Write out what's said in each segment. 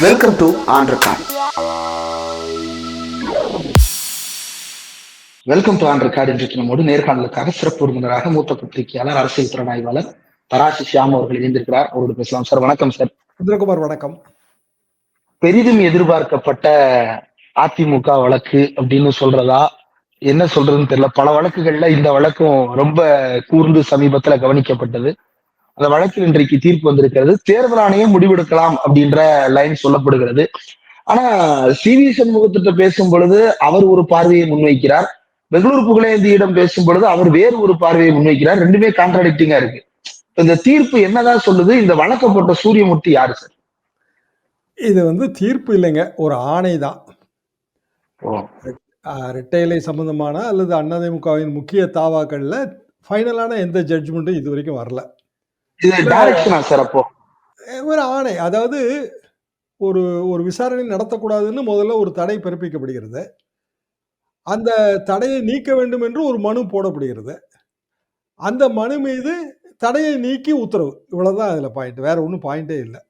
Welcome to on record welcome to on record இன்றைக்கு நம்மோடு நேர்காணலுக்காக சிறப்பு விருந்தினராக மூத்த பத்திரிகையாளர் அரசியல் திறனாய்வாளர் தராசி ஷியாம் அவர்கள் இணைந்திருக்கிறார். அவரோடு பேசலாம். சார் வணக்கம் சார். இந்திரகுமார் வணக்கம். பெரிதும் எதிர்பார்க்கப்பட்ட அதிமுக வழக்கு அப்படின்னு சொல்றதா? என்ன சொல்றதுன்னு தெரியல. பல வழக்குகள்ல இந்த வழக்கும் ரொம்ப கூர்ந்து சமீபத்துல கவனிக்கப்பட்டது. அந்த வழக்கில் இன்றைக்கு தீர்ப்பு வந்திருக்கிறது. தேர்தல் ஆணையம் முடிவெடுக்கலாம் அப்படின்ற லைன் சொல்லப்படுகிறது. ஆனா சி வி சண்முகத்திட்ட பேசும் பொழுது அவர் ஒரு பார்வையை முன்வைக்கிறார். பெங்களூர் புகழேந்தியிடம் பேசும் பொழுது அவர் வேறு ஒரு பார்வையை முன்வைக்கிறார். ரெண்டுமே கான்ட்ராடிக்டிங்கா இருக்கு. இந்த தீர்ப்பு என்னதான் சொல்லுது? இந்த வழக்கப்பட்ட சூரியமூர்த்தி யாரு சார்? இது வந்து தீர்ப்பு இல்லைங்க. ஒரு ஆணை தான். ரெட்டையிலை சம்பந்தமான அல்லது அதிமுகவின் முக்கிய தாவாக்கள்ல ஃபைனலான எந்த ஜட்ஜ்மெண்ட்டும் இது வரைக்கும் வரல. இது சார் அப்போ? ஒரு ஆணை. அதாவது ஒரு ஒரு விசாரணை நடத்தக்கூடாதுன்னு முதல்ல ஒரு தடை பிறப்பிக்கப்படுகிறது. அந்த தடையை நீக்க வேண்டும் என்று ஒரு மனு போடப்படுகிறது. அந்த மனு மீது தடையை நீக்கி உத்தரவு. இவ்வளவுதான் அதில் பாயிண்ட் வேற ஒன்றும் பாயிண்டே இல்லை.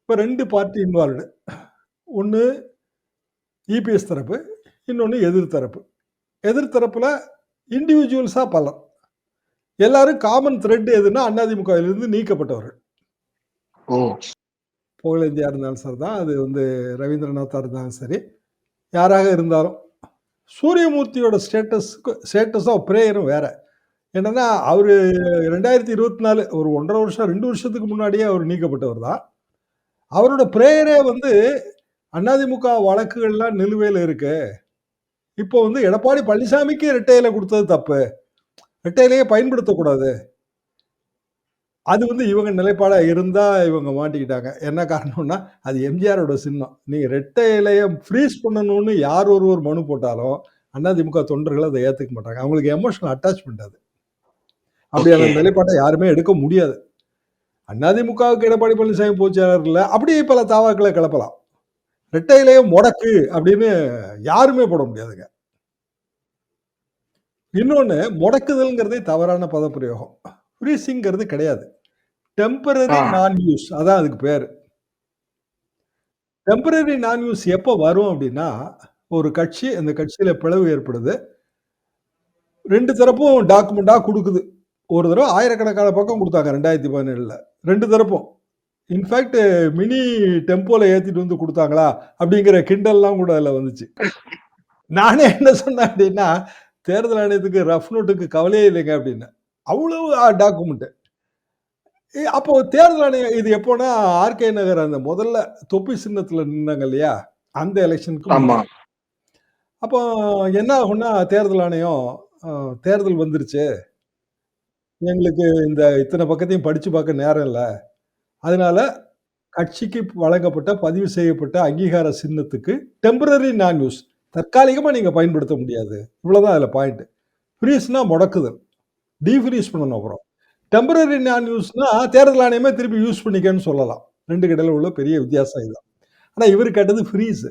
இப்போ ரெண்டு பார்ட்டி இன்வால்வ்டு ஒன்று இபிஎஸ் தரப்பு இன்னொன்று எதிர்த்தரப்பு. எதிர்த்தரப்பில் இண்டிவிஜுவல்ஸாக பலர். எல்லாரும் காமன் த்ரெட் எதுன்னா அதிமுகவிலிருந்து நீக்கப்பட்டவர்கள். ஓ. புகழேந்தியா இருந்தாலும் சரி தான் அது வந்து ரவீந்திரநாத்தா இருந்தாலும் சரி யாராக இருந்தாலும். சூரியமூர்த்தியோட ஸ்டேட்டஸ்க்கு ஸ்டேட்டஸ் ஆஃப் ப்ரேயரும் வேற. என்னன்னா அவர் ரெண்டாயிரத்தி இருபத்தி நாலு ஒரு ஒன்றரை வருஷம் ரெண்டு வருஷத்துக்கு முன்னாடியே அவர் நீக்கப்பட்டவர் தான். அவரோட ப்ரேயரே வந்து அதிமுக வழக்குகள்லாம் நிலுவையில் இருக்கு. இப்போ வந்து எடப்பாடி பழனிசாமிக்கு ரெட்டையில கொடுத்தது தப்பு. ரெட்டையிலேயே பயன்படுத்தக்கூடாது. அது வந்து இவங்க நிலைப்பாடா இருந்தா இவங்க மாட்டிக்கிட்டாங்க. என்ன காரணம்னா அது எம்ஜிஆரோட சின்னம். நீங்க ரெட்டை இலைய ஃப்ரீஸ் பண்ணணும்னு யார் ஒருவர் மனு போட்டாலும் அதிமுக தொண்டர்கள் அதை ஏத்துக்க மாட்டாங்க. அவங்களுக்கு எமோஷனல் அட்டாச்மெண்ட் அது. அப்படியான Okay. நிலைப்பாட்டை யாருமே எடுக்க முடியாது. அதிமுகவுக்கு எடப்பாடி பழனிசாமி பொதுச்செயலாளர் இல்லை அப்படியே பல தாவாக்களை கிளப்பலாம். ரெட்டை இலைய முடக்கு அப்படின்னு யாருமே போட முடியாதுங்க. இன்னொன்னு முடக்குதல்ங்கிறதே தவறான பதப்பிரயோகம். ஃப்ரீசிங்கிறது கிடையாது. டெம்பரரி. நான் யூஸ் அதான் அதுக்கு பேர். டெம்பரரி நான் யூஸ் எப்போ வரும் அப்படின்னா ஒரு கட்சி அந்த கட்சியில பிளவு ஏற்படுது. ரெண்டு தரப்பும் டாக்குமெண்டா கொடுக்குது. ஒரு தடவை ஆயிரக்கணக்கான பக்கம் கொடுத்தாங்க ரெண்டாயிரத்தி பதினேழுல. ரெண்டு தரப்பும். இன்ஃபேக்ட் மினி டெம்போல ஏத்திட்டு வந்து கொடுத்தாங்களா? அப்படிங்கிற கிண்டல்லாம் கூட அதில் வந்துச்சு. நானே என்ன சொன்னேன் அப்படின்னா தேர்தல் ஆணையத்துக்கு ரஃப் நோட்டுக்கு கவலையே இல்லைங்க அப்படின்னு. அவ்வளவு டாக்குமெண்ட் அப்போ தேர்தல் ஆணையம் இது எப்போனா ஆர்கே நகர் அந்த முதல்ல தொப்பி சின்னத்துல நின்னாங்க இல்லையா? அந்த எலெக்ஷனுக்கு அப்போ என்ன ஆகும்னா தேர்தல் ஆணையம் தேர்தல் வந்துருச்சு. எங்களுக்கு இந்த இத்தனை பக்கத்தையும் படிச்சு பார்க்க நேரம் இல்லை. அதனால கட்சிக்கு வழங்கப்பட்ட பதிவு செய்யப்பட்ட அங்கீகார சின்னத்துக்கு டெம்பரரி நான் யூஸ் தற்காலிகமாக நீங்கள் பயன்படுத்த முடியாது. இவ்வளோதான் அதில் பாயிண்ட்டு ஃப்ரீஸ்னா முடக்குதல் டீஃப்ரீஸ் பண்ணணும் அப்புறம். டெம்பரரி நான் யூஸ்னால் தேர்தல் ஆணையமே திருப்பி யூஸ் பண்ணிக்கன்னு சொல்லலாம். ரெண்டு கடையில் உள்ள பெரிய வித்தியாசம் இதுதான் ஆனால் இவர் கேட்டது ஃப்ரீஸு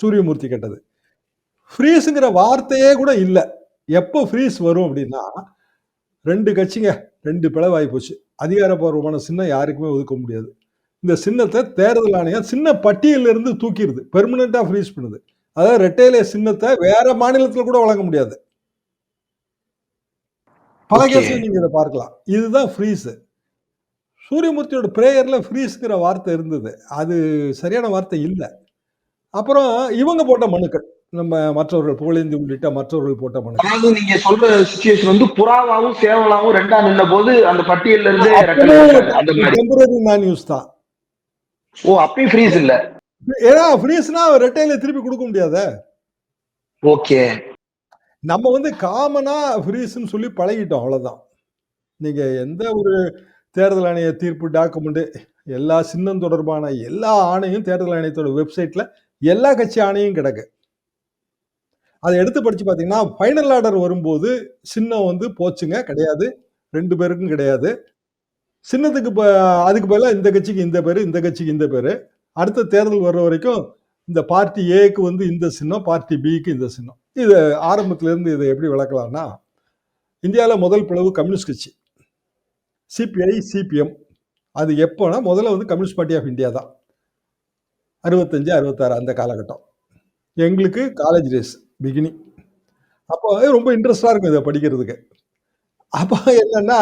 சூரியமூர்த்தி கேட்டது. ஃப்ரீஸுங்கிற வார்த்தையே கூட இல்லை. எப்போ ஃப்ரீஸ் வரும் அப்படின்னா ரெண்டு கட்சிங்க ரெண்டு பிளவாகி போச்சு. அதிகாரப்பூர்வமான சின்னம் யாருக்குமே ஒதுக்க முடியாது. இந்த சின்னத்தை தேர்தல் ஆணையம் சின்ன பட்டியலிருந்து தூக்கிடுது பெர்மனெண்ட்டாக ஃப்ரீஸ் பண்ணுது. அதாவது ரெட்டையிலே சின்னத்தை வேற மாநிலத்தில் கூட வழங்க முடியாது. பல. கேஸ்ல நீங்க இதை பார்க்கலாம். இதுதான் ஃப்ரீஸ் சூரியமூர்த்தியோட பிரேயர்ல ஃப்ரீஸ்ங்கிற வார்த்தை இருந்தது. அது சரியான வார்த்தை இல்லை. அப்புறம் இவங்க போட்ட மனுக்கள். நம்ம மற்றவர்கள் புகழேந்தி உள்ளிட்ட மற்றவர்கள் போட்ட மனுக்கள். அதாவது நீங்க சொல்ற சுச்சுவேஷன் வந்து புறாவாவும் சேவலாவும் ரெண்டா நின்ன போது அந்த பட்டியல்ல இருந்து டெம்பரரி நான் யூஸ் தான். ஓ அப்பயும் ஃப்ரீஸ் இல்ல? ஏன்னா ஃப்ரீஸ்னா ரெட்டையில திருப்பி கொடுக்க முடியாத? ஓகே. நம்ம வந்து காமனா ஃப்ரீஸ்னு சொல்லி பழகிட்டோம் அவ்வளவுதான். நீங்க எந்த ஒரு தேர்தல் ஆணைய தீர்ப்பு டாக்குமெண்ட் எல்லா சின்னம் தொடர்பான எல்லா ஆணையும் தேர்தல் ஆணையத்தோட வெப்சைட்ல எல்லா கட்சி ஆணையும் கிடக்கு. அதை எடுத்து படிச்சு பார்த்தீங்கன்னா ஃபைனல் ஆர்டர் வரும்போது சின்னம் வந்து போச்சுங்க கிடையாது. ரெண்டு பேருக்கும் கிடையாது. சின்னத்துக்கு அதுக்கு பதிலாக இந்த கட்சிக்கு இந்த பேர் இந்த கட்சிக்கு இந்த பேர். அடுத்த தேர்தல் வர்ற வரைக்கும் இந்த பார்ட்டி ஏக்கு வந்து இந்த சின்னம் பார்ட்டி பிக்கு இந்த சின்னம் இது ஆரம்பத்திலேருந்து இதை எப்படி விளக்கலாம்னா இந்தியாவில் முதல் பிளவு கம்யூனிஸ்ட் கட்சி சிபிஐ சிபிஎம் அது எப்போனா முதல்ல வந்து கம்யூனிஸ்ட் பார்ட்டி ஆஃப் இந்தியா தான் 65, 66 அந்த காலகட்டம். எங்களுக்கு காலேஜ் டேஸ் பிகினிங். அப்போ ரொம்ப இன்ட்ரெஸ்டாக இருக்கும் இதை படிக்கிறதுக்கு. அப்போ என்னென்னா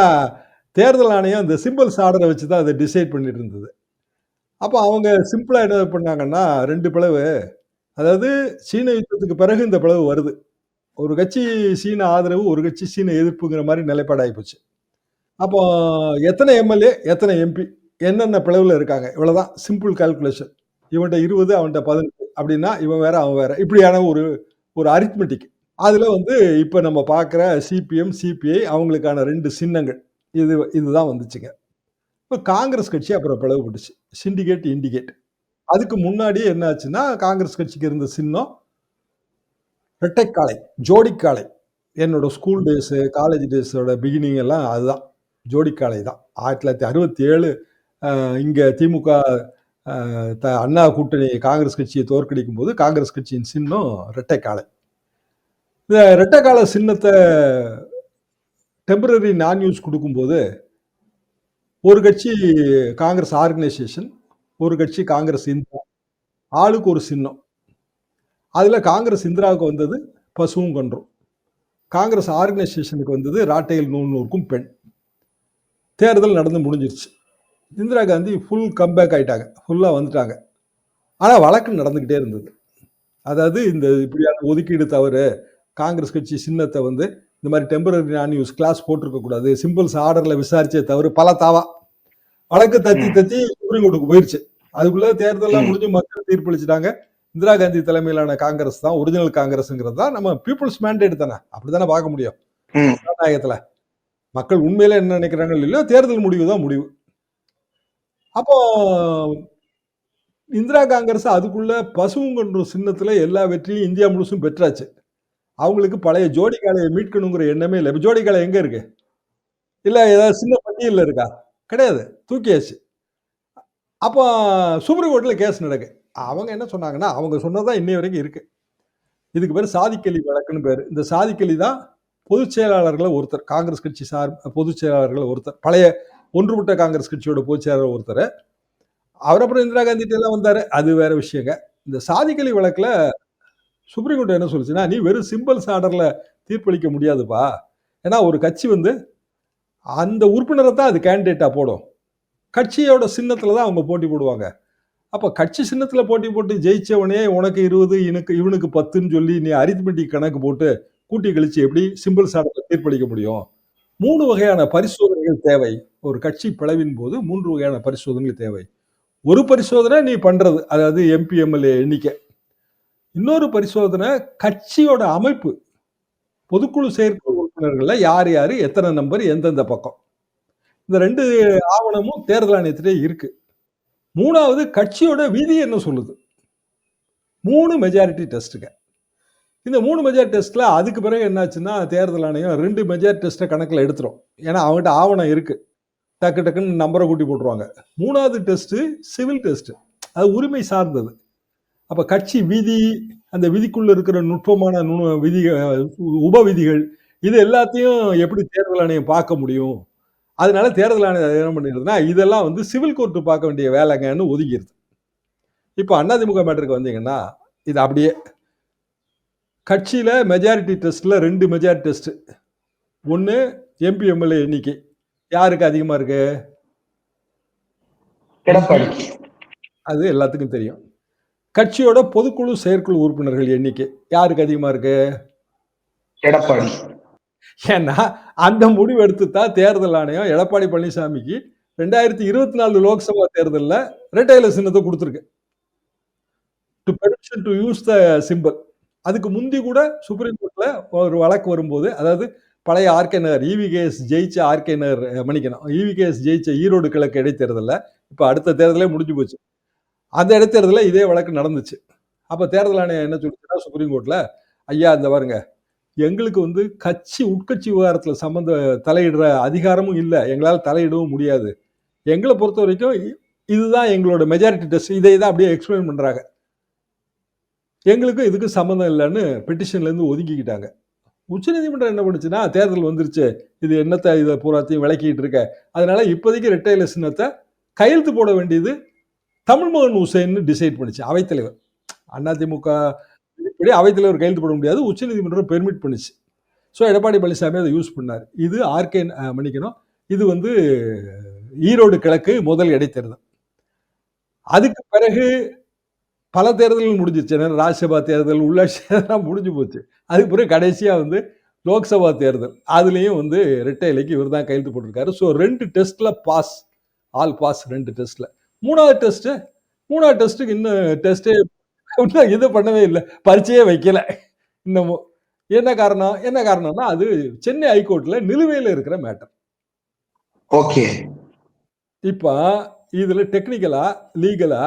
தேர்தல் ஆணையம் அந்த சிம்பிள்ஸ் ஆர்டரை வச்சு தான் அதை டிசைட் பண்ணிட்டு இருந்தது. அப்போ அவங்க சிம்பிளா என்ன பண்ணாங்கன்னா, 2 பிளவு. அதாவது சீன யுத்தத்துக்கு பிறகு இந்த பிளவு வருது. ஒரு கட்சி சீன ஆதரவு, ஒரு கட்சி சீன எதிர்ப்புங்கிற மாரி நிலைப்பாடு ஆயிப்போச்சு. அப்போ எத்தனை எம்எல்ஏ, எத்தனை எம்பி, என்னென்ன பிளவுல இருக்காங்க. இவ்வளோதான் சிம்பிள் கால்குலேஷன். இவன்ட்ட 20, அவன்ட்ட 18 அப்படின்னா, இவன் வேற, அவன் வேற. இப்படியான ஒரு ஒரு அரித்மெட்டிக். அதுல வந்து இப்ப நம்ம பார்க்குற சிபிஎம், சிபிஐ அவங்களுக்கான 2 சின்னங்கள். இது இதுதான் வந்துச்சுங்க. இப்போ காங்கிரஸ் கட்சி அப்புறம் பிளவுபட்டுச்சு. Syndicate, indicate. அதுக்கு முன்னாடியே என்ன ஆச்சுன்னா, காங்கிரஸ் கட்சிக்கு இருந்த சின்னம் இரட்டைக்காளை, ஜோடிக்காலை என்னோட ஸ்கூல் டேஸு காலேஜ் டேஸோட பிகினிங் எல்லாம் அதுதான். ஜோடிக்காலை தான். ஆயிரத்தி தொள்ளாயிரத்தி அறுபத்தி ஏழு இங்கே திமுக த அண்ணா கூட்டணி காங்கிரஸ் கட்சியை தோற்கடிக்கும் போது காங்கிரஸ் கட்சியின் சின்னம் இரட்டைக்காளை. இந்த இரட்டைக்கால சின்னத்தை டெம்பரரி நான் யூஸ் கொடுக்கும்போது ஒரு கட்சி காங்கிரஸ் ஆர்கனைசேஷன், ஒரு கட்சி காங்கிரஸ் இந்திரா. ஆளுக்கு ஒரு சின்னம். அதில் காங்கிரஸ் இந்திராவுக்கு வந்தது பசுவும் கன்றும். காங்கிரஸ் ஆர்கனைசேஷனுக்கு வந்தது ராட்டையில் நூல் பெண். தேர்தல் நடந்து முடிஞ்சிருச்சு. இந்திரா காந்தி ஃபுல் கம்பேக் ஆகிட்டாங்க ஃபுல்லாக வந்துட்டாங்க. ஆனால் வழக்கு நடந்துக்கிட்டே இருந்தது. அதாவது இந்த இப்படியான ஒதுக்கீடு தவறு, காங்கிரஸ் கட்சி சின்னத்தை வந்து இந்த மாரி டெம்பரரி நான் யூஸ் கிளாஸ் போட்டிருக்க கூடாது. சிம்பிள்ஸ் ஆர்டர்ல விசாரிச்சே தவறு பல தாவா. வழக்கு தத்தி. தத்தி சுப்ரீம் கோர்ட்டுக்கு போயிருச்சு. அதுக்குள்ள தேர்தல்லாம் ம். முடிஞ்சு மக்கள் தீர்ப்பளிச்சுட்டாங்க. இந்திரா காந்தி தலைமையிலான காங்கிரஸ் தான் ஒரிஜினல் காங்கிரஸ்ங்கிறது தான் நம்ம பீப்பிள்ஸ் மேண்டேட் தானே. அப்படித்தானே பார்க்க முடியும். ஜனநாயகத்துல. மக்கள் உண்மையிலே என்ன நினைக்கிறாங்களோ இல்லையோ, தேர்தல் முடிவு தான் முடிவு. அப்போ இந்திரா காங்கிரஸ் அதுக்குள்ள பசுவும் சின்னத்துல எல்லா வெற்றியும் இந்தியா முழுசும் பெற்றாச்சு. அவங்களுக்கு பழைய ஜோடி காலையை மீட்கணுங்கிற எண்ணமே இல்லை இப்போ ஜோடி காளை எங்கே இருக்கு? இல்லை ஏதாவது சின்ன பட்டியலில் இருக்கா? கிடையாது. தூக்கியாச்சு. அப்போ சுப்ரீம் கோர்ட்டில் கேஸ் நடக்கு. அவங்க என்ன சொன்னாங்கன்னா, அவங்க சொன்னது தான் இன்னைய வரைக்கும் இருக்கு. இதுக்கு பேர் சாதிக்கலி வழக்குன்னு பேர் இந்த சாதிக்கலி தான் பொதுச் செயலாளர்கள்ல ஒருத்தர். காங்கிரஸ் கட்சி சார் பொதுச் செயலாளர்கள்ல ஒருத்தர். பழைய ஒன்றுபட்ட காங்கிரஸ் கட்சியோட பொதுச் செயலாளர் அவர் அப்புறம் இந்திரா காந்திட்ட எல்லாம் வந்தார் அது வேற விஷயங்க. இந்த சாதிக்கலி வழக்கில் சுப்ரீம் கோர்ட் என்ன சொல்லுச்சுன்னா, நீ வெறும் சிம்பிள்ஸ் ஆர்டரில் தீர்ப்பளிக்க முடியாதுப்பா. ஏன்னா ஒரு கட்சி வந்து அந்த உறுப்பினரை தான் அது கேண்டிடேட்டாக போடும். கட்சியோட சின்னத்தில் தான் அவங்க போட்டி போடுவாங்க. அப்போ கட்சி சின்னத்தில் போட்டி போட்டு ஜெயிச்சவனே உனக்கு இருபது இவனுக்கு இவனுக்கு 10ன்னு சொல்லி நீ அரித்மெட்டிக் கணக்கு போட்டு கூட்டி கழிச்சு எப்படி சிம்பிள்ஸ் ஆர்டர்ல தீர்ப்பளிக்க முடியும்? மூணு வகையான பரிசோதனைகள் தேவை. ஒரு கட்சி பிளவின் போது மூன்று வகையான பரிசோதனைகள் தேவை. ஒரு பரிசோதனை நீ பண்ணுறது அதாவது எம்பி, எம்எல்ஏ எண்ணிக்கை. இன்னொரு பரிசோதனை கட்சியோட அமைப்பு. பொதுக்குழு செயற்குழு உறுப்பினர்கள்ல யார் யார் எத்தனை நம்பர், எந்தெந்த பக்கம். இந்த ரெண்டு ஆவணமும் தேர்தல் ஆணையத்திலே இருக்கு. மூணாவது கட்சியோட விதி என்ன சொல்லுது? மூணு மெஜாரிட்டி டெஸ்ட்டுங்க இந்த மூணு மெஜாரிட்டி டெஸ்ட்ல அதுக்கு பிறகு என்னாச்சுன்னா, தேர்தல் ஆணையம் ரெண்டு மெஜாரிட்டி டெஸ்ட்டை கணக்கில் எடுத்துரும். ஏன்னா அவன்கிட்ட ஆவணம் இருக்கு. டக்கு டக்குன்னு நம்பரை கூட்டி போட்டுருவாங்க. மூணாவது டெஸ்ட்டு சிவில் டெஸ்ட்டு அது உரிமை சார்ந்தது. அப்ப கட்சி விதி, அந்த விதிக்குள்ள இருக்கிற நுட்பமான நு விதி உப விதிகள் இது எல்லாத்தையும் எப்படி தேர்தல் ஆணையம் பார்க்க முடியும்? அதனால தேர்தல் ஆணையம் என்ன பண்ணிருதுன்னா, இதெல்லாம் வந்து சிவில் கோர்ட் பார்க்க வேண்டிய வேலைங்கன்னு ஒதுங்கிருது. இப்ப அதிமுக மேட்டருக்கு வந்தீங்கன்னா, இது அப்படியே. கட்சியில மெஜாரிட்டி டெஸ்ட்ல 2 மெஜாரிட்டி டெஸ்ட். 1 எம்பி, எம்எல்ஏ எண்ணிக்கை. யாருக்கு அதிகமா இருக்கு? அது எல்லாத்துக்கும் தெரியும். கட்சியோட பொதுக்குழு, செயற்குழு உறுப்பினர்கள் எண்ணிக்கை. யாருக்கு அதிகமா இருக்கு? எடப்பாடி. ஏன்னா, அந்த முடிவு எடுத்து தான் தேர்தல் ஆணையம் எடப்பாடி பழனிசாமிக்கு 2024 லோக்சபா தேர்தல்ல இரட்டை இலை சின்னத்த குடுத்திருக்கு. To permission to use the symbol. அதுக்கு முந்தி கூட சுப்ரீம் கோர்ட்ல ஒரு வழக்கு வரும்போது, அதாவது பழைய ஆர்கே நகர் ஈவிகேஎஸ் ஜெயிச்ச ஆர்கே நகர் மன்னிக்கணும். ஈவிகேஎஸ் ஜெயிச்ச ஈரோடு கிழக்கு இடைத்தேர்தல்ல, இப்ப அடுத்த தேர்தலே முடிஞ்சு போச்சு. அந்த இடைத்தேர்தல்ல இதே வழக்கு நடந்துச்சு. அப்போ தேர்தல் ஆணையம் என்ன சொல்லுச்சுன்னா சுப்ரீம் கோர்ட்டில் ஐயா இந்த பாருங்க, எங்களுக்கு வந்து கட்சி உட்கட்சி விவகாரத்தில் சம்மந்த தலையிடுற அதிகாரமும் இல்லை எங்களால் தலையிடவும் முடியாது. எங்களை பொறுத்தவரைக்கும் இ இதுதான் எங்களோட மெஜாரிட்டி டெஸ்ட். இதை தான் அப்படியே எக்ஸ்பிளைன் பண்ணுறாங்க எங்களுக்கும் இதுக்கும் சம்மந்தம் இல்லைன்னு பெட்டிஷன்லேருந்து ஒதுக்கிக்கிட்டாங்க ஒதுங்கிக்கிட்டாங்க. உச்சநீதிமன்றம் என்ன பண்ணுச்சுன்னா, தேர்தல் வந்துருச்சு. இது என்னத்தை இதை பூராத்தையும் விளக்கிட்டு இருக்க. அதனால இப்போதைக்கு இரட்டை சின்னத்தை கையெழுத்து போட வேண்டியது தமிழ்மகன் உசேன்னு டிசைட் பண்ணிச்சு. அவைத்தலைவர் அதிமுக இப்படி அவைத்தலைவர் கையெழுத்து போட முடியாது. உச்சநீதிமன்றம் பெர்மிட் பண்ணுச்சு. ஸோ எடப்பாடி பழனிசாமி அதை யூஸ் பண்ணார். இது ஆர்கே மன்னிக்கணும். இது வந்து ஈரோடு கிழக்கு முதல் இடைத்தேர்தல். அதுக்கு பிறகு பல தேர்தல்கள் முடிஞ்சிச்சு. ராஜ்யசபா தேர்தல் உள்ளாட்சி தேர்தலாம் முடிஞ்சு போச்சு. அதுக்கு பிறகு கடைசியாக வந்து லோக்சபா தேர்தல். அதுலேயும் வந்து ரெட்டை இலைக்கு இவர் தான் கையெழுத்து போட்டிருக்காரு. ஸோ ரெண்டு டெஸ்ட்டில் பாஸ் ஆல் பாஸ் ரெண்டு டெஸ்ட்டில் மூணாவது டெஸ்ட்டு மூணாவது டெஸ்ட்டுக்கு இன்னும் டெஸ்ட்டே இன்னும் இது பண்ணவே இல்லை. பரீட்சையே வைக்கல. இன்னமும். என்ன காரணம்? என்ன காரணம்னா அது சென்னை ஹைகோர்ட்டில் நிலுவையில் இருக்கிற மேட்டர் ஓகே. இப்போ இதில் டெக்னிக்கலா லீகலா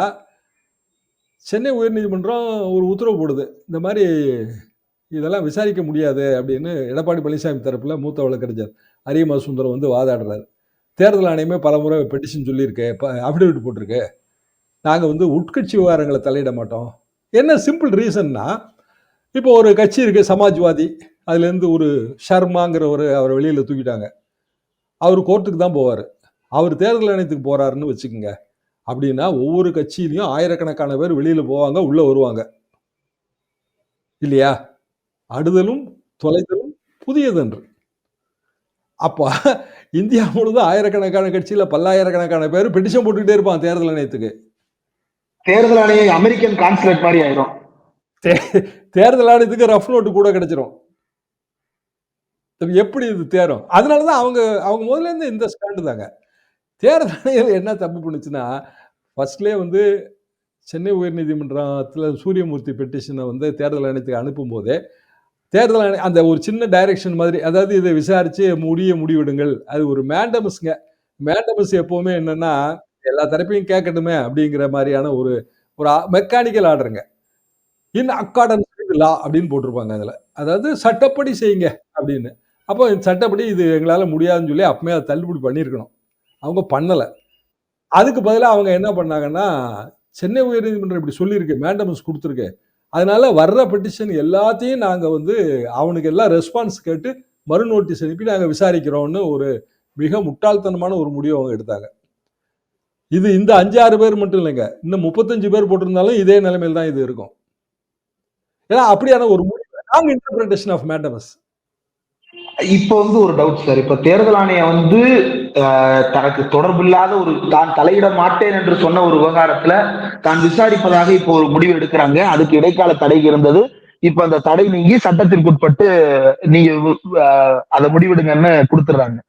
சென்னை உயர்நீதிமன்றம் ஒரு உத்தரவு போடுது. இந்த மாதிரி இதெல்லாம் விசாரிக்க முடியாது அப்படின்னு எடப்பாடி பழனிசாமி தரப்புல மூத்த வழக்கறிஞர் அரியமா சுந்தரம் வந்து வாதாடுறாரு. தேர்தல் ஆணையமே பல முறை பெட்டிஷன் சொல்லியிருக்கு. அஃபிடவிட் போட்டிருக்கு. நாங்கள் வந்து உட்கட்சி விவகாரங்களை தலையிட மாட்டோம். என்ன சிம்பிள் ரீசன்னா இப்போ ஒரு கட்சி இருக்குது சமாஜ்வாதி. அதுலேருந்து ஒரு ஷர்மாங்கிற ஒரு அவரை வெளியில் தூக்கிட்டாங்க. அவர் கோர்ட்டுக்கு தான் போவார். அவர் தேர்தல் ஆணையத்துக்கு போகிறாருன்னு வச்சுக்கோங்க. அப்படின்னா ஒவ்வொரு கட்சியிலையும் ஆயிரக்கணக்கான பேர் வெளியில் போவாங்க உள்ளே வருவாங்க. இல்லையா? அடுதலும் தொலைதலும் புதியதன்று. அப்போ இந்தியா முழுவதும் ஆயிரக்கணக்கான கட்சியில் பல்லாயிரக்கணக்கான பேர் பெட்டிஷன் போட்டுக்கிட்டே இருப்பான் தேர்தல் ஆணையத்துக்கு. தேர்தல் ஆணையம் அமெரிக்கன் கான்சுலேட் மாதிரி ஆயிரும். தேர்தல் ஆணையத்துக்கு ரஃப் நோட்டு கூட கிடைச்சிரும். எப்படி இது தேரும்? அதனால தான் அவங்க அவங்க முதல்ல இருந்து இந்த ஸ்டாண்டு தாங்க. தேர்தல் ஆணையம் என்ன தப்பு பண்ணுச்சுன்னா ஃபர்ஸ்ட்லேயே வந்து சென்னை உயர்நீதிமன்றத்தில் சூரியமூர்த்தி பெட்டிஷனை வந்து தேர்தல் ஆணையத்துக்கு அனுப்பும் போதே தேர்தல் அந்த ஒரு சின்ன டைரக்ஷன் மாதிரி அதாவது இதை விசாரிச்சு முடிய முடிவிடுங்கள். அது ஒரு மேண்டமஸ்ங்க மேண்டமஸ் எப்போவுமே என்னன்னா எல்லா தரப்பையும் கேட்கட்டுமே அப்படிங்கிற மாதிரியான ஒரு ஒரு மெக்கானிக்கல் ஆர்டருங்க இன் அக்கார்டன்ஸ் லா அப்படின்னு போட்டிருப்பாங்க அதில். அதாவது சட்டப்படி செய்யுங்க அப்படின்னு. அப்போ இந்த சட்டப்படி இது எங்களால் முடியாதுன்னு சொல்லி அப்பமே அதை தள்ளுபடி பண்ணியிருக்கணும். அவங்க பண்ணலை. அதுக்கு பதிலாக அவங்க என்ன பண்ணாங்கன்னா சென்னை உயர்நீதிமன்றம் இப்படி சொல்லியிருக்கு மேண்டமஸ் கொடுத்துருக்கு. அதனால வர்ற பெட்டிஷன் எல்லாத்தையும் நாங்கள் வந்து அவனுக்கு எல்லாம் ரெஸ்பான்ஸ் கேட்டு மறு நோட்டீஸ் அனுப்பி நாங்கள் விசாரிக்கிறோம்னு ஒரு மிக முட்டாள்தனமான ஒரு முடிவு அவங்க எடுத்தாங்க. இது இந்த அஞ்சாறு பேர் மட்டும் இல்லைங்க. இன்னும் முப்பத்தஞ்சு பேர் போட்டிருந்தாலும் இதே நிலைமையில் தான் இது இருக்கும். ஏன்னா அப்படியான ஒரு முடிவு இன்டர்பிரேஷன் ஆஃப் மேண்டமஸ் இப்போ வந்து ஒரு டவுட் சார் இப்போ தேர்தல் ஆணையம் வந்து தனக்கு தொடர்பில்லாத ஒரு தான் தலையிட மாட்டேன் என்று சொன்ன ஒரு விவகாரத்துல தான் விசாரிப்பதாக இப்போ ஒரு முடிவு எடுக்கிறாங்க. அதுக்கு இடைக்கால தடை இருந்தது. இப்ப அந்த தடை நீங்கி சட்டத்திற்குட்பட்டு நீங்க அதை முடிவெடுங்கன்னு கொடுத்துடுறாங்க.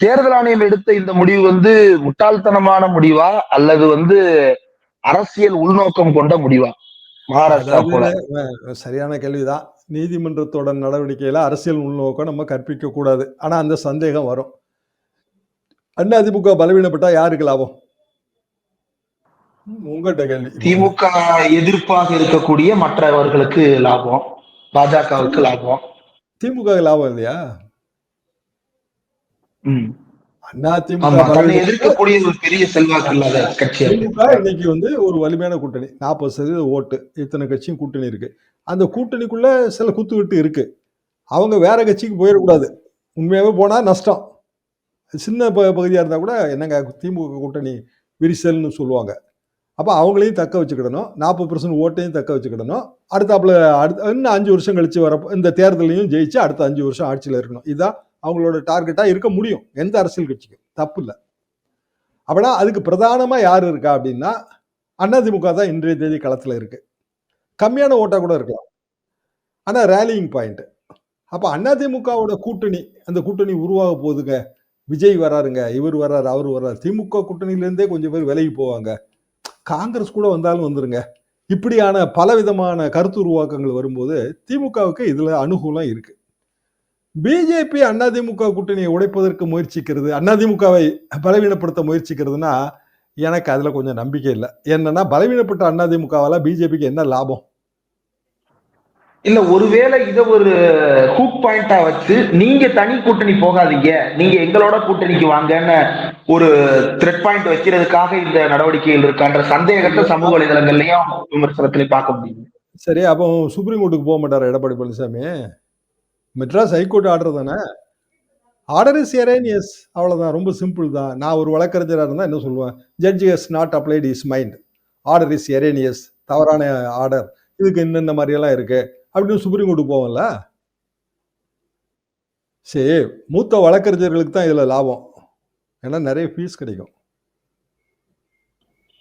தேர்தல் ஆணையம் எடுத்த இந்த முடிவு வந்து முட்டாள்தனமான முடிவா? அல்லது வந்து அரசியல் உள்நோக்கம் கொண்ட முடிவா? மகாராஷ்டிரா சரியான கேள்விதான். நீதிமன்றத்தோட நடவடிக்கையில அரசியல் உள்நோக்கம் நம்ம கற்பிக்க கூடாது ஆனா அந்த சந்தேகம் வரும். அண்ணா அதிமுக பலவீனப்பட்டா யாருக்கு லாபம்? ம், உங்கள்ட்ட கேள்வி. திமுக எதிர்ப்பாக இருக்கக்கூடிய மற்றவர்களுக்கு லாபம். பாஜகவுக்கு லாபம். திமுக லாபம் இல்லையா. அண்ணா திமுக எதிர்க்கக்கூடிய ஒரு பெரிய செல்வாக்கு இல்லாத கட்சி அது. திமுக இன்னைக்கு வந்து ஒரு வலிமையான கூட்டணி. நாற்பது சதவீத ஓட்டு. இத்தனை கட்சியும் கூட்டணி இருக்கு. அந்த கூட்டணிக்குள்ள சில குத்து விட்டு இருக்கு. அவங்க வேற கட்சிக்கு போயிடக்கூடாது. உண்மையாவே போனா நஷ்டம். சின்ன ப- பகுதியாக இருந்தால் கூட என்னங்க திமுக கூட்டணி விரிசல்னு சொல்லுவாங்க. அப்போ அவங்களையும் தக்க வச்சுக்கிடணும். நாற்பது பர்சன்ட் ஓட்டையும் தக்க வச்சுக்கிடணும். அடுத்தாப்புல அடுத்த இன்னும் அஞ்சு வருஷம் கழிச்சு வர இந்த தேர்தலையும் ஜெயிச்சு அடுத்த அஞ்சு வருஷம் ஆட்சியில் இருக்கணும். இதுதான் அவங்களோட டார்கெட்டாக இருக்க முடியும். எந்த அரசியல் கட்சிக்கும். தப்பு இல்லை. அப்படின்னா அதுக்கு பிரதானமாக யார் இருக்கா அப்படின்னா அதிமுக தான் இன்றைய தேதி களத்தில் இருக்குது கம்மியான ஓட்டாக கூட இருக்கலாம். ஆனால் ரேலியிங் பாயிண்ட்டு அப்போ அதிமுகவோட கூட்டணி அந்த கூட்டணி உருவாக போகுதுங்க. விஜய் வராருங்க இவர் வர்றாரு அவர் வர்றாரு திமுக கூட்டணியிலேருந்தே கொஞ்சம் பேர் விலகி போவாங்க. காங்கிரஸ் கூட வந்தாலும் வந்துருங்க. இப்படியான பலவிதமான கருத்து உருவாக்கங்கள் வரும்போது திமுகவுக்கு இதில் அனுகூலம் இருக்குது பிஜேபி அதிமுக கூட்டணியை உடைப்பதற்கு முயற்சிக்கிறது அதிமுகவை பலவீனப்படுத்த முயற்சிக்கிறதுனா எனக்கு அதில் கொஞ்சம் நம்பிக்கை இல்லை. என்னென்னா பலவீனப்பட்ட அதிமுகவால் பிஜேபிக்கு என்ன லாபம்? இல்ல ஒருவேளை இத ஒரு ஹூக் பாயிண்டா வச்சு நீங்க தனி கூட்டணி போகாதீங்க. நீங்க எங்களோட கூட்டணிக்கு வாங்கன்னு ஒரு த்ரெட் பாயிண்ட் வைக்கிறதுக்காக இந்த நடவடிக்கைகள் இருக்கான்ற சந்தேகத்தை சமூக வலைதளங்கள்லயும் விமர்சனத்திலையும் பார்க்க முடியுது சரி அப்போ சுப்ரீம் கோர்ட்டுக்கு போக மாட்டார் Edappadi Palaniswami? Madras high court order தானே? ஆர்டர் இஸ் எஸ் அவ்வளோதான் ரொம்ப சிம்பிள் தான். நான் ஒரு வழக்கறிஞராக இருந்தால் என்ன சொல்லுவேன்? Judge has not applied his mind order is erroneous தவறான ஆர்டர் இதுக்கு இன்னென்ன மாதிரியெல்லாம் இருக்கு? அப்படின்னு சுப்ரீம் கோர்ட்டுக்கு போவோம்ல? சரி மூத்த வழக்கறிஞர்களுக்கு தான் இதுல லாபம். ஏன்னா நிறைய ஃபீஸ் கிடைக்கும்.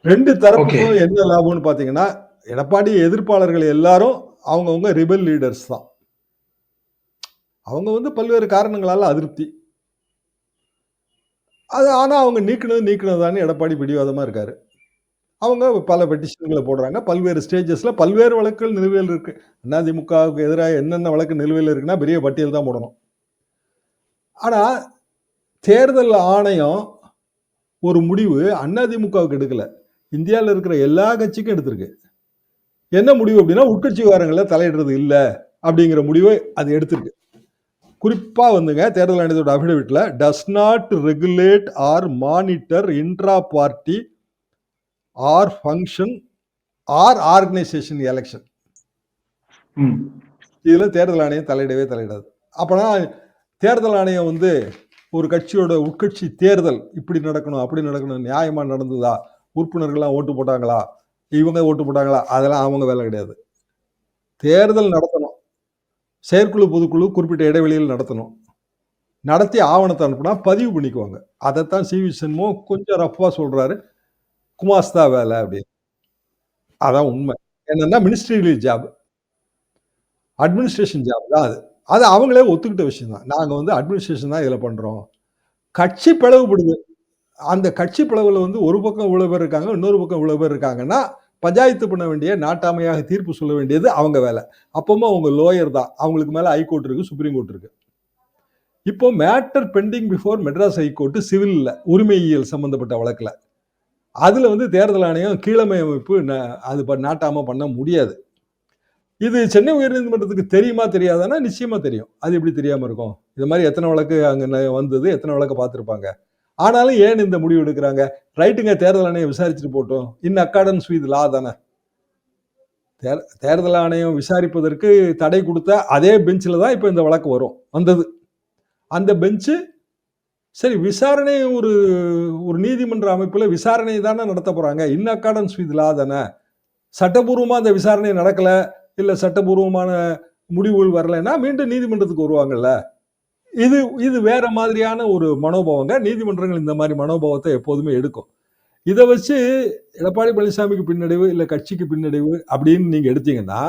ரெண்டு தரப்புக்கும் என்ன லாபம்னு பாத்தீங்கன்னா எடப்பாடி எதிர்ப்பாளர்கள் எல்லாரும் அவங்கவுங்க ரிபல் லீடர்ஸ் தான். அவங்க வந்து பல்வேறு காரணங்களால அதிருப்தி. அது ஆனா அவங்க நீக்கினது நீக்கினதான்னு எடப்பாடி பிடிவாதமா இருக்காரு. அவங்க பல பெட்டிஷன்களை போடுறாங்க. பல்வேறு ஸ்டேஜஸில் பல்வேறு வழக்குகள் நிலுவையில் இருக்குது அதிமுகவுக்கு எதிராக என்னென்ன வழக்கு நிலுவையில் இருக்குன்னா பெரிய பட்டியல் தான் போடணும். ஆனால் தேர்தல் ஆணையம் ஒரு முடிவு அதிமுகவுக்கு எடுக்கலை. இந்தியாவில் இருக்கிற எல்லா கட்சிக்கும் எடுத்திருக்கு. என்ன முடிவு அப்படின்னா உட்கட்சி விவகாரங்களில் தலையிடுறது இல்லை அப்படிங்கிற முடிவை அது எடுத்திருக்கு. குறிப்பாக வந்துங்க தேர்தல் ஆணையத்தோட அபிடவிட்ல does not regulate or monitor intra party or function or organisation election. இதுல தேர்தல் ஆணையம் தலையிடவே தலையிடாது. அப்பனா தேர்தல் ஆணையம் வந்து ஒரு கட்சியோட உட்கட்சி தேர்தல் இப்படி நடக்கணும் அப்படி நடக்கணும் நியாயமா நடந்ததா? உறுப்பினர்கள்லாம் ஓட்டு போட்டாங்களா? இவங்க ஓட்டு போட்டாங்களா? அதெல்லாம் அவங்க வேலை கிடையாது. தேர்தல் நடத்தணும். செயற்குழு பொதுக்குழு குறிப்பிட்ட இடைவெளியில் நடத்தணும். நடத்தி ஆவணத்தை அனுப்புனா பதிவு பண்ணிக்குவாங்க. அதைத்தான் சி வி சண்முகம் கொஞ்சம் ரஃபா குமாஸ் தான் வேலை அப்படின்னு அதான் உண்மை. என்னன்னா மினிஸ்ட்ரியல் ஜாப் அட்மினிஸ்ட்ரேஷன் ஜாப் தான் அது. அது அவங்களே ஒத்துக்கிட்ட விஷயம் தான் நாங்கள் வந்து அட்மினிஸ்ட்ரேஷன் தான் இதில் பண்ணுறோம் கட்சி பிளவுபடுது. அந்த கட்சி பிளவில் வந்து ஒரு பக்கம் இவ்வளோ பேர் இருக்காங்க இன்னொரு பக்கம் இவ்வளோ பேர் இருக்காங்கன்னா பஞ்சாயத்து பண்ண வேண்டிய நாட்டாமையாக தீர்ப்பு சொல்ல வேண்டியது அவங்க வேலை. அப்பவும் அவங்க லோயர் தான். அவங்களுக்கு மேலே ஹைகோர்ட் இருக்குது சுப்ரீம் கோர்ட் இருக்குது இப்போ matter pending before Madras high court சிவிலில் உரிமையியல் சம்மந்தப்பட்ட வழக்கில். அதில் வந்து தேர்தல் ஆணையம் கீழமை அமைப்பு ந- அது ப- நாட்டாமல் பண்ண முடியாது. இது சென்னை உயர்நீதிமன்றத்துக்கு தெரியுமா தெரியாதானா? நிச்சயமாக தெரியும். அது எப்படி தெரியாமல் இருக்கும்? இது மாதிரி எத்தனை வழக்கு அங்கே ந- வந்தது எத்தனை வழக்கு பார்த்துருப்பாங்க? ஆனாலும் ஏன் இந்த முடிவு எடுக்கிறாங்க? ரைட்டுங்க தேர்தல் ஆணையம் விசாரிச்சுட்டு போட்டோம். இன் அக்கார்டன்ஸ் வித் லா தானே. தேர்- தேர்தல் ஆணையம் விசாரிப்பதற்கு தடை கொடுத்த அதே பெஞ்சில் தான் இப்போ இந்த வழக்கு வரும் வந்தது. அந்த பெஞ்சு சரி விசாரணை ஒரு ஒரு நீதிமன்ற அமைப்பில் விசாரணை தானே நடத்த போகிறாங்க இன் அக்கார்டன்ஸ் வித் லா தானே. சட்டபூர்வமாக அந்த விசாரணை நடக்கலை இல்லை சட்டபூர்வமான முடிவுகள் வரலைன்னா மீண்டும் நீதிமன்றத்துக்கு வருவாங்கல்ல. இது இது வேற மாதிரியான ஒரு மனோபாவங்க. நீதிமன்றங்கள் இந்த மாதிரி மனோபாவத்தை எப்போதுமே எடுக்கும். இதை வச்சு எடப்பாடி பழனிசாமிக்கு பின்னடைவு இல்லை கட்சிக்கு பின்னடைவு அப்படின்னு நீங்கள் எடுத்தீங்கன்னா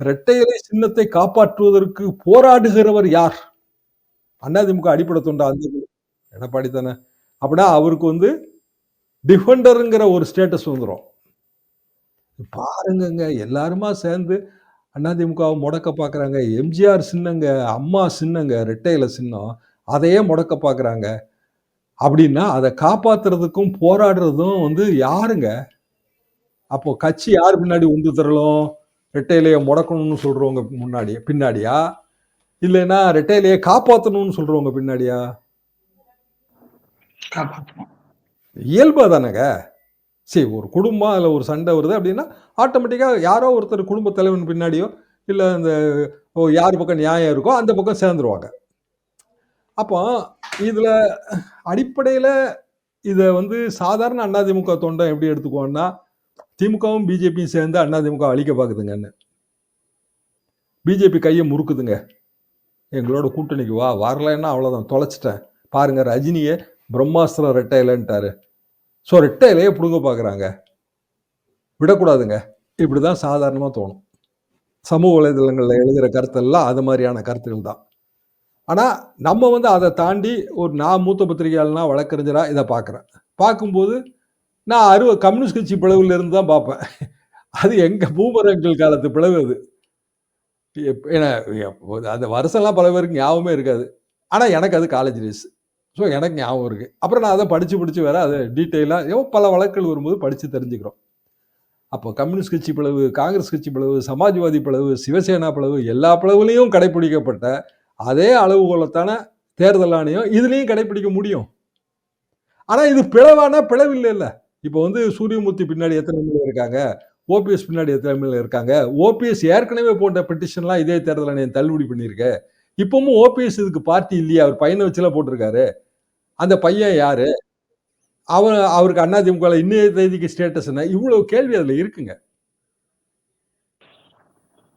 இரட்டை இலை சின்னத்தை காப்பாற்றுவதற்கு போராடுகிறவர் யார்? அதிமுக அடிப்படை தொண்டா அந்த எடப்பாடி தானே. அப்படின்னா அவருக்கு வந்து டிஃபெண்டருங்கிற ஒரு ஸ்டேட்டஸ் வந்துடும் பாருங்கங்க எல்லாருமா சேர்ந்து அதிமுகவை முடக்க பார்க்குறாங்க எம்ஜிஆர் சின்னங்க அம்மா சின்னங்க ரெட்டையில சின்னம் அதையே முடக்க பார்க்குறாங்க அப்படின்னா அதை காப்பாத்துறதுக்கும் போராடுறதும் வந்து யாருங்க? அப்போ கட்சி யார் பின்னாடி உந்து தரலும் ரெட்டையிலையை முடக்கணும்னு சொல்றவங்க முன்னாடி பின்னாடியா? இல்லைன்னா ரெட்டையிலையை காப்பாற்றணும்னு சொல்றவங்க பின்னாடியா? இயல்பா தானேங்க. சரி ஒரு குடும்பம் அதில் ஒரு சண்டை வருது அப்படின்னா ஆட்டோமேட்டிக்காக யாரோ ஒருத்தர் குடும்ப தலைவன் பின்னாடியோ இல்லை இந்த ஓ யார் பக்கம் நியாயம் இருக்கோ அந்த பக்கம் சேர்ந்துருவாங்க. அப்போ இதில் அடிப்படையில் இதை வந்து சாதாரண அதிமுக தொண்டம் எப்படி எடுத்துக்குவோம்னா திமுகவும் பிஜேபியும் சேர்ந்து அதிமுக அழிக்க பார்க்குதுங்கன்னு பிஜேபி கையை முறுக்குதுங்க. எங்களோட கூட்டணிக்கு வா வரலைன்னா அவ்வளோதான் தொலைச்சிட்டேன். பாருங்க ரஜினியை பிரம்மாஸ்திரம் ரெட்டையிலன்ட்டாரு ஸோ ரெட்டையிலையே பிடுங்க பார்க்குறாங்க விடக்கூடாதுங்க. இப்படி தான் சாதாரணமாக தோணும். சமூக வலைதளங்களில் எழுதுகிற கருத்தெல்லாம் அது மாதிரியான கருத்துக்கள் தான். ஆனால் நம்ம வந்து அதை தாண்டி ஒரு நான் மூத்த பத்திரிகையாளனா வழக்கறிஞராக இதை பார்க்குறேன் பார்க்கும்போது நான் அறுவ கம்யூனிஸ்ட் கட்சி பிளவுலேருந்து தான் பார்ப்பேன் அது எங்கள் பூமரங்கள் காலத்து பிளவு அது. ஏன்னா அந்த வருஷம்லாம் பல பேருக்கு ஞாபகமே இருக்காது. ஆனால் எனக்கு அது காலேஜ் டேஸ் ஸோ எனக்கு ஞாபகம் இருக்குது அப்புறம் நான் அதை படித்து பிடிச்சி வேறு அதை டீட்டெயிலாக பல வழக்குகள் வரும்போது படித்து தெரிஞ்சுக்கிறோம். அப்போ கம்யூனிஸ்ட் கட்சி பிளவு காங்கிரஸ் கட்சி பிளவு சமாஜ்வாதி பிளவு சிவசேனா பிளவு எல்லா பிளவுலேயும் கடைபிடிக்கப்பட்ட அதே அளவுகோலத்தான தேர்தல் ஆணையம் இதுலேயும் கடைபிடிக்க முடியும். ஆனால் இது பிளவானா பிளவு இல்லை இல்லை இப்போ வந்து சூரியமூர்த்தி பின்னாடி எத்தனை பேர் இருக்காங்க? ஓபிஎஸ் பின்னாடி எம்எல்ஏ இருக்காங்க? ஓபிஎஸ் ஏற்கனவே போட்ட பெட்டிஷன்லாம் இதே தேர்தல் ஆணையம் தள்ளுபடி பண்ணியிருக்கு. இப்பவும் ஓபிஎஸ் இதுக்கு பார்ட்டி இல்லையா அவர் பையனை வச்சுலாம் போட்டிருக்காரு. அந்த பையன் யாரு? அவர் அவருக்கு அதிமுகவில் இன்னைய தேதிக்கு ஸ்டேட்டஸ் என்ன? இவ்வளவு கேள்வி அதுல இருக்குங்க.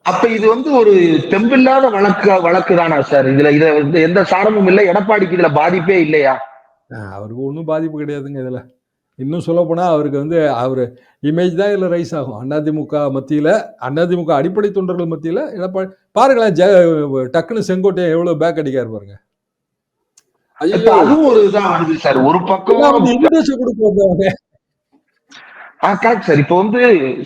அப்ப இது வந்து ஒரு தெம்பில்லாத வழக்கு வழக்கு தானா சார்? இதுல இத வந்து எந்த சாரமும் இல்லை. எடப்பாடிக்கு இதுல பாதிப்பே இல்லையா? அவருக்கு ஒன்றும் பாதிப்பு கிடையாதுங்க இதில். இன்னும் சொல்ல போனால் அவருக்கு வந்து அவர் இமேஜ் தான் இதில் ரைஸ் ஆகும். அதிமுக மத்தியில் அதிமுக அடிப்படை தொண்டர்கள் மத்தியில் எடப்பாடி பாருங்களேன் ஜ டக்குன்னு செங்கோட்டையை எவ்வளோ பேக் அடிக்காரு பாருங்க. அதுவும் ஒரு இதான் வருது சார். ஒரு பக்கம் கொடுக்க கரெக்ட் சார். இப்போ வந்து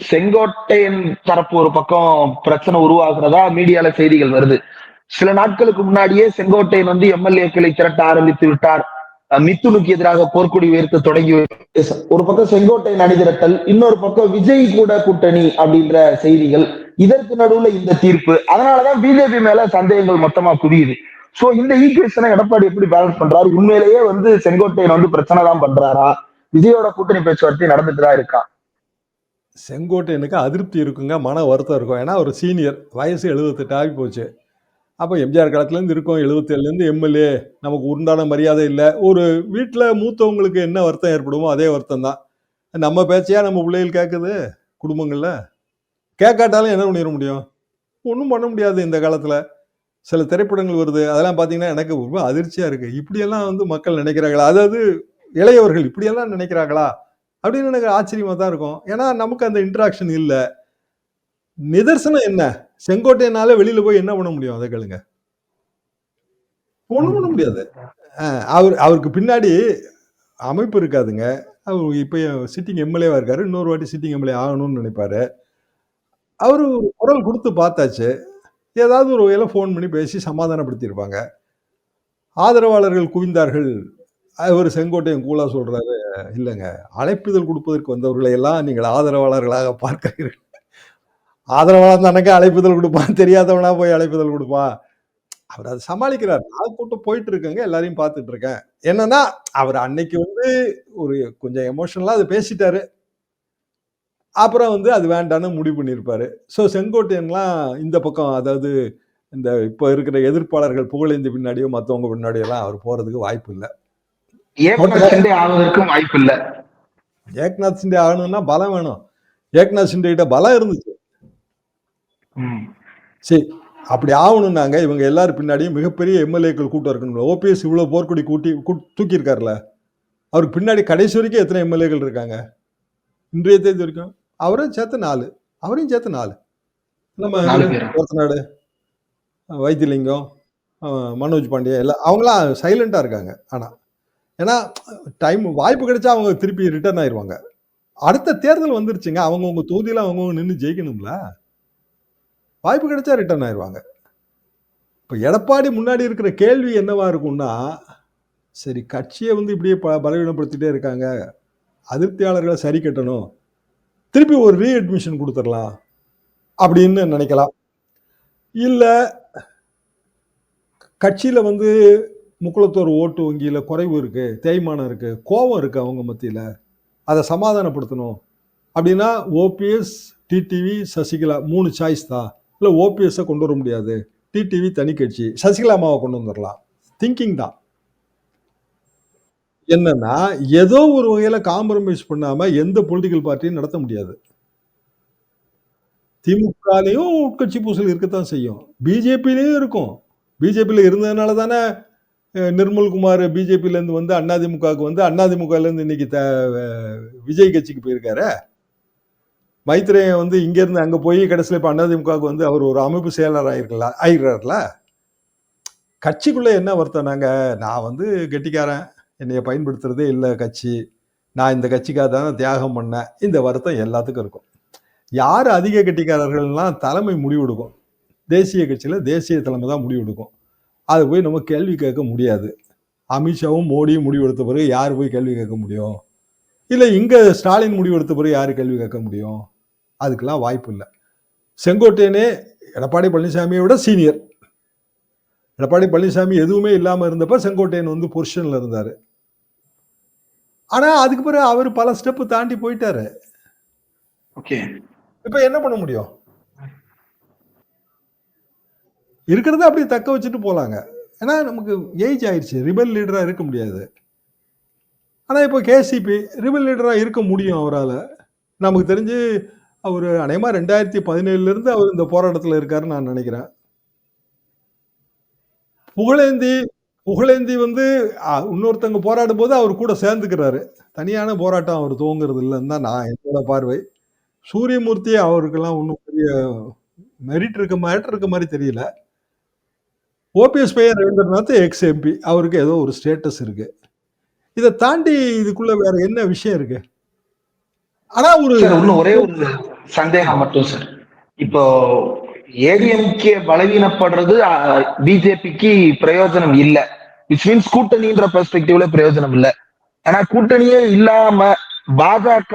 செங்கோட்டையன் தரப்பு ஒரு பக்கம் பிரச்சனை உருவாகிறதா மீடியால செய்திகள் வருது. சில நாட்களுக்கு முன்னாடியே செங்கோட்டையன் வந்து எம்எல்ஏக்களை திரட்ட ஆரம்பித்து விட்டார். மித்துனுக்கு எதிராக போர்க்கொடி உயர்த்த தொடங்கி ஒரு பக்கம் செங்கோட்டை அணிதிரட்டல் இன்னொரு பக்கம் விஜய் கூட கூட்டணி அப்படின்ற செய்திகள் இதற்கு நடுவுல இந்த தீர்ப்பு. அதனாலதான் பிஜேபி மேல சந்தேகங்கள் மொத்தமா குவியுது. சோ இந்த ஈக்குவேஷனை எடப்பாடி எப்படி பேலன்ஸ் பண்றாரு? உண்மையிலேயே வந்து செங்கோட்டையன் வந்து பிரச்சனை தான் பண்றாரா? விஜயோட கூட்டணி பேச்சுவார்த்தை நடந்துட்டு தான் இருக்கா? செங்கோட்டையனுக்கு அதிருப்தி இருக்குங்க மன வருத்தம் இருக்கும். ஏன்னா ஒரு சீனியர் வயசு எழுபத்தெட்டு ஆகி போச்சு. அப்போ எம்ஜிஆர் காலத்துலேருந்து இருக்கும். எழுபத்தேழுலேருந்து எம்எல்ஏ நமக்கு உண்டான மரியாதை இல்லை. ஒரு வீட்டில் மூத்தவங்களுக்கு என்ன வருத்தம் ஏற்படுமோ அதே வருத்தம் தான். நம்ம பேச்சையா நம்ம பிள்ளைகள் கேட்குது குடும்பங்களில்? கேட்காட்டாலும் என்ன பண்ணிட முடியும்? ஒன்றும் பண்ண முடியாது இந்த காலத்தில். சில திரைப்படங்கள் வருது. அதெல்லாம் பார்த்தீங்கன்னா எனக்கு ரொம்ப அதிர்ச்சியாக இருக்குது இப்படியெல்லாம் வந்து மக்கள் நினைக்கிறாங்களா அதாவது இளையவர்கள் இப்படியெல்லாம் நினைக்கிறாங்களா அப்படின்னு எனக்கு ஆச்சரியமாக தான் இருக்கும். ஏன்னா நமக்கு அந்த இன்ட்ராக்ஷன் இல்லை. நிதர்சனம் என்ன? செங்கோட்டையனால வெளியில போய் என்ன பண்ண முடியும்? அதை கேளுங்க. ஒண்ணும் பண்ண முடியாது. அவர் அவருக்கு பின்னாடி அமைப்பு இருக்காதுங்க. அவர் இப்போ சிட்டிங் எம்எல்ஏவா இருக்காரு. இன்னொரு வாட்டி சிட்டிங் எம்எல்ஏ ஆகணும்னு நினைப்பாரு. அவர் ஒரு குரல் கொடுத்து பார்த்தாச்சு. ஏதாவது ஒரு வகையில் ஃபோன் பண்ணி பேசி சமாதானப்படுத்தியிருப்பாங்க. ஆதரவாளர்கள் குவிந்தார்கள். அவர் செங்கோட்டையன் கூலா சொல்றாரு. இல்லைங்க. அழைப்பிதழ் கொடுப்பதற்கு வந்தவர்களை எல்லாம் நீங்கள் ஆதரவாளர்களாக பார்க்கிறீர்கள். ஆதரவாளர் தானங்க அழைப்புதல் கொடுப்பான் தெரியாதவனா போய் அழைப்புதல் கொடுப்பான் அவர் அதை சமாளிக்கிறார். நான் கூட்டம் போயிட்டு இருக்கேங்க எல்லாரையும் பார்த்துட்டு இருக்கேன் என்னன்னா அவர் அன்னைக்கு வந்து ஒரு கொஞ்சம் எமோஷனலா அது பேசிட்டாரு. அப்புறம் வந்து அது வேண்டான்னு முடிவு பண்ணியிருப்பாரு. ஸோ செங்கோட்டையன்லாம் இந்த பக்கம் அதாவது இந்த இப்போ இருக்கிற எதிர்ப்பாளர்கள் புகழேந்தி பின்னாடியோ மற்றவங்க பின்னாடியோ எல்லாம் அவர் போறதுக்கு வாய்ப்பு இல்லை. ஆவதற்கும் வாய்ப்பு இல்ல. ஏக்நாத் சிண்டே ஆகணும்னா பலம் வேணும். ஏக்நாத் சிண்டே கிட்ட பலம் இருந்துச்சு. சரி அப்படி ஆகணும்னாங்க இவங்க எல்லாரும் பின்னாடியும் மிகப்பெரிய எம்எல்ஏக்கள் கூட்டம் இருக்கணும் ஓபிஎஸ் இவ்வளோ போர்க்கொடி கூட்டி தூக்கியிருக்காருல. அவருக்கு பின்னாடி கடைசி வரைக்கும் எத்தனை எம்எல்ஏக்கள் இருக்காங்க? இன்றைய தேதி வரைக்கும்? அவரும் சேர்த்து நாலு. அவரையும் சேர்த்து நாலு. நம்ம வைத்திலிங்கம் அஹ் மனோஜ் பாண்டியன் எல்லாம் அவங்களாம் சைலண்டாக இருக்காங்க ஆனால் ஏன்னா டைம் வாய்ப்பு கிடைச்சா அவங்க திருப்பி ரிட்டர்ன் ஆயிடுவாங்க அடுத்த தேர்தல் வந்துருச்சுங்க. அவங்கவுங்க தொகுதியில் அவங்கவுங்க நின்று ஜெயிக்கணும்ல. வாய்ப்பு கிடைச்சா ரிட்டர்ன் ஆயிடுவாங்க இப்போ எடப்பாடி முன்னாடி இருக்கிற கேள்வி என்னவா இருக்கும்னா சரி கட்சியை வந்து இப்படியே ப பலவீனப்படுத்திகிட்டே இருக்காங்க. அதிருப்தியாளர்களை சரி கட்டணும். திருப்பி ஒரு ரீஅட்மிஷன் கொடுத்துடலாம் அப்படின்னு நினைக்கலாம். இல்லை கட்சியில் வந்து முக்குளத்தோர் ஓட்டு வங்கியில் குறைவு இருக்குது தேய்மானம் இருக்குது கோபம் இருக்குது அவங்க மத்தியில். அதை சமாதானப்படுத்தணும். அப்படின்னா ஓபிஎஸ் டிடிவி சசிகலா மூணு சாய்ஸ் தான். இல்லை ஓபிஎஸ்ஸை கொண்டு வர முடியாது. டிடிவி தனி கட்சி. சசிகலா அம்மாவை கொண்டு வந்துடலாம் திங்கிங் தான். என்னன்னா ஏதோ ஒரு வகையில் காம்ப்ரமைஸ் பண்ணாமல் எந்த பொலிட்டிக்கல் பார்ட்டியும் நடத்த முடியாது. திமுகலையும் உட்கட்சி பூசல் இருக்கத்தான் செய்யும். பிஜேபிலையும் இருக்கும். பிஜேபியில் இருந்ததுனால தானே நிர்மல்குமார் பிஜேபிலேருந்து வந்து அதிமுகவுக்கு வந்து அதிமுகலேருந்து இன்னைக்கு த விஜய் கட்சிக்கு போயிருக்காரு. மைத்ரேயன் வந்து இங்கேருந்து அங்கே போய் கடைசியில் இப்போ அதிமுகவுக்கு வந்து அவர் ஒரு அமைப்பு செயலர் ஆகிருக்கல ஆயிடுறாருல? கட்சிக்குள்ளே என்ன வருத்தம்? நாங்கள் நான் வந்து கெட்டிக்காரன். என்னைய பயன்படுத்துறதே இல்லை கட்சி. நான் இந்த கட்சிக்காக தானே தியாகம் பண்ணேன். இந்த வருத்தம் எல்லாத்துக்கும் இருக்கும். யார் அதிக கெட்டிக்காரர்கள்லாம் தலைமை முடிவெடுக்கும்? தேசிய கட்சியில் தேசிய தலைமை தான் முடிவெடுக்கும். அது போய் நம்ம கேள்வி கேட்க முடியாது. அமித்ஷாவும் மோடியும் முடிவெடுத்த பிறகு யார் போய் கேள்வி கேட்க முடியும்? இல்லை இங்கே ஸ்டாலின் முடிவெடுத்த பிறகு யார் கேள்வி கேட்க முடியும்? அதுக்கெல்லாம் வாய்ப்பு இல்லை. செங்கோட்டையனே எடப்பாடி பழனிசாமியை விட சீனியர் எடப்பாடி பழனிசாமி எதுவுமே இல்லாமல் இருந்தப்ப செங்கோட்டையன் வந்து பொசிஷனில் இருந்தார். ஆனால் அதுக்கு பிறகு அவர் பல ஸ்டெப்பு தாண்டி போயிட்டாரு. ஓகே. இப்போ என்ன பண்ண முடியும்? இருக்கிறத அப்படியே தக்க வச்சுட்டு போலாங்க. ஏன்னா நமக்கு ஏஜ் ஆயிடுச்சு. ரிபல் லீடரா இருக்க முடியாது. ஆனா இப்போ கேசிபி ரிபல் லீடரா இருக்க முடியும் அவரால. நமக்கு தெரிஞ்சு அவரு அநேகமா 2017ல இருந்து அவர் இந்த போராட்டத்துல இருக்காருன்னு நான் நினைக்கிறேன் புகழேந்தி புகழேந்தி வந்து அ போராடும் போராடும்போது அவர் கூட சேர்ந்துக்கிறாரு. தனியான போராட்டம் அவர் துவங்குறது இல்லன்னு தான் நான் என்னோட பார்வை. சூரியமூர்த்தி அவருக்கெல்லாம் ஒண்ணும் பெரிய மெரிட் இருக்க மாதிரி இருக்க மாரி தெரியல. ஓபிஎஸ் பையன் ரவீந்திரநாத் எக்ஸ் எம்பி. அவருக்கு ஏதோ ஒரு ஸ்டேட்டஸ் இருக்கு. இத தாண்டி இதுக்குள்ள வேற என்ன விஷயம் இருக்கு? ஆனா ஒரு சார் இன்னும் ஒரே ஒரு சந்தேகம் மட்டும் சார். இப்போ ஏடிஎம்கே பலவீனப்படுறது பிஜேபிக்கு பிரயோஜனம் இல்ல. விச் மீன்ஸ் கூட்டணின்ற பெர்ஸ்பெக்டிவ்ல பிரயோஜனம் இல்ல. ஏன்னா கூட்டணியே இல்லாம பாஜக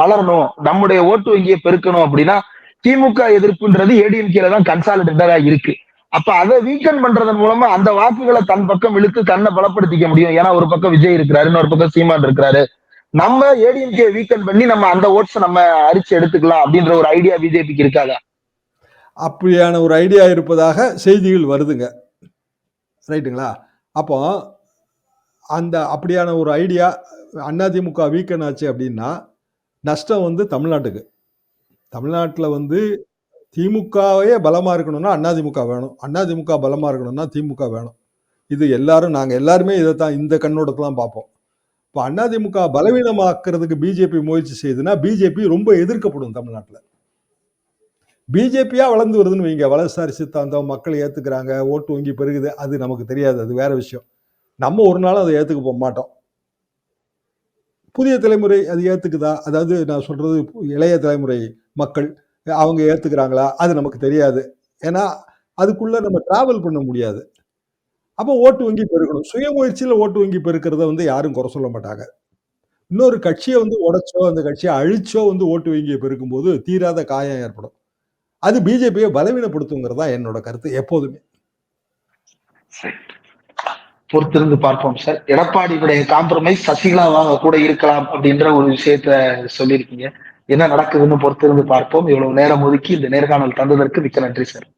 வளரணும், நம்முடைய ஓட்டு வங்கியை பெருக்கணும் அப்படின்னா திமுக எதிர்ப்புன்றது ஏடிஎம்கேல தான் கன்சாலிடேட்டடா இருக்கு. அப்ப அதை வீக்கன் பண்றதன் மூலமா அந்த வாக்குகளை தன் பக்கம் இழுத்து தன்னை பலப்படுத்திக்க முடியும். ஏன்னா ஒரு பக்கம் விஜய் இருக்கிறாரு, இன்னொரு பக்கம் சீமான் இருக்கிறாரு. நம்ம ஏடிஎம்கே வீக்கன் பண்ணி நம்ம அந்த ஓட்ஸ் நம்ம அரிச்சு எடுத்துக்கலாம் அப்படின்ற ஒரு ஐடியா பிஜேபிக்கு இருக்காதா? அப்படியான ஒரு ஐடியா இருப்பதாக செய்திகள் வருதுங்க. ரைட்டுங்களா? அப்போ அந்த அப்படியான ஒரு ஐடியா அதிமுக வீக்கன் ஆச்சு அப்படின்னா, நஷ்டம் வந்து தமிழ்நாட்டுக்கு. தமிழ்நாட்டில் வந்து திமுகவே பலமாக இருக்கணும்னா அதிமுக வேணும். அதிமுக பலமாக இருக்கணும்னா திமுக வேணும். இது எல்லாரும் நாங்கள் எல்லாருமே இதை தான் இந்த கண்ணோட்டத்துல பார்ப்போம். இப்ப அதிமுக பலவீனமாக்குறதுக்கு பிஜேபி முயற்சி செய்யுதுன்னா, பிஜேபி ரொம்ப எதிர்க்கப்படும் தமிழ்நாட்டுல. பிஜேபியா வளர்ந்து வருதுன்னு வைங்க. வலதுசாரி சித்தாந்தம் மக்கள் ஏற்றுக்கிறாங்க ஓட்டு வங்கி பெருகுது. அது நமக்கு தெரியாது. அது வேற விஷயம். நம்ம ஒரு நாளும் அதை ஏத்துக்க போக மாட்டோம். புதிய தலைமுறை அது ஏத்துக்குதா? அதாவது நான் சொல்றது இளைய தலைமுறை மக்கள் அவங்க ஏற்றுக்கிறாங்களா அது நமக்கு தெரியாது. ஏன்னா, அதுக்குள்ள நம்ம ட்ராவல் பண்ண முடியாது. அப்போ ஓட்டு வங்கி பெருகணும். சுய முயற்சியில் ஓட்டு வங்கி பெருக்கிறத வந்து யாரும் குறை சொல்ல மாட்டாங்க. இன்னொரு கட்சியை வந்து உடைச்சோ, அந்த கட்சியை அழிச்சோ வந்து ஓட்டு வங்கிய பெருக்கும்போது தீராத காயம் ஏற்படும். அது பிஜேபியை பலவீனப்படுத்துங்கிறதா என்னோட கருத்து எப்போதுமே. பொறுத்திருந்து பார்ப்போம் சார். எடப்பாடியுடைய காம்ப்ரமைஸ் சசிகலாவாக கூட இருக்கலாம் அப்படின்ற ஒரு விஷயத்த சொல்லியிருக்கீங்க. என்ன நடக்குதுன்னு பொறுத்திருந்து பார்ப்போம். இவ்வளவு நேரம் ஒதுக்கி இந்த நேர்காணல் தந்ததற்கு மிக்க நன்றி சார்.